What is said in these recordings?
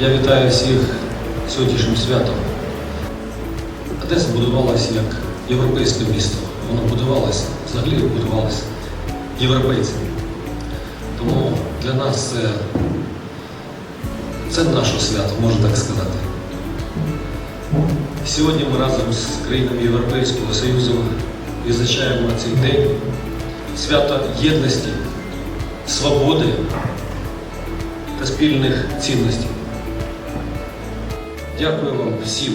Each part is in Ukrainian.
Я вітаю всіх сьогоднішнім святом. Одеса будувалася як європейське місто. Воно будувалося, взагалі будувалося європейцями. Тому для нас це, це наше свято, можна так сказати. Сьогодні ми разом з країнами Європейського Союзу відзначаємо цей день свято єдності, свободи та спільних цінностей. Дякую вам всім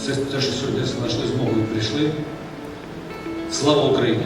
за те, що сьогодні знайшли змогу і прийшли. Слава Україні!